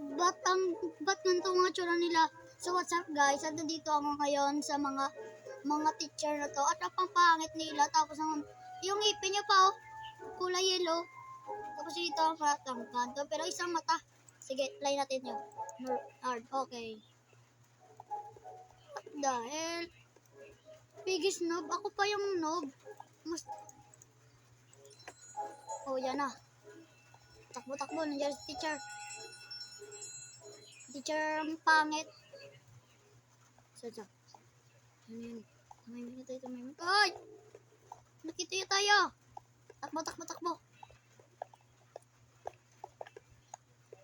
ba't ang, ba't ganito mga tsura nila? So what's up guys, at dito ako ngayon sa mga mga teacher na to. At ang pangit nila, tapos ang, yung ngipin niya pa oh, kulay yellow. Tapos dito ang ang kanto, pero isang mata. Sige, play natin yun. Hard, okay. The hell? Biggest noob? Ako pa yung noob. Mas... Oh, yan na. Takbo-takbo, nandiyan si teacher. Teacher ang pangit. So, so. Ano yun? Tumay tayo, tumay Ay! Nakita tayo. Takbo, takbo, takbo.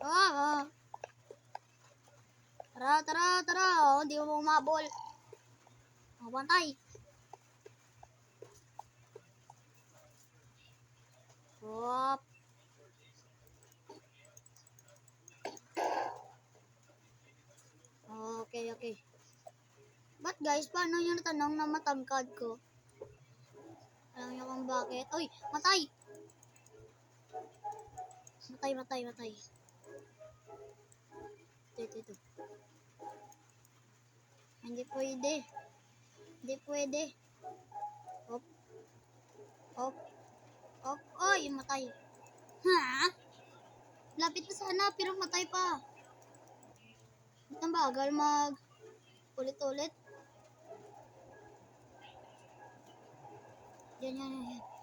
Ah, ah. Tara, tara, tara. Oh, hindi mo umabol. Oh, Okay, okay. But guys, paano yung natanong na matangkad ko? Alam niyo kung bakit? Uy, matay! Matay, matay, matay. Ito, ito, ito. Hindi pwede. Hindi pwede. Hop. Hop. Hop. Oy, matay. Ha? Lapit pa sana, pero matay pa. Ang bagal mag ulit-ulit? Yan, yan, yan.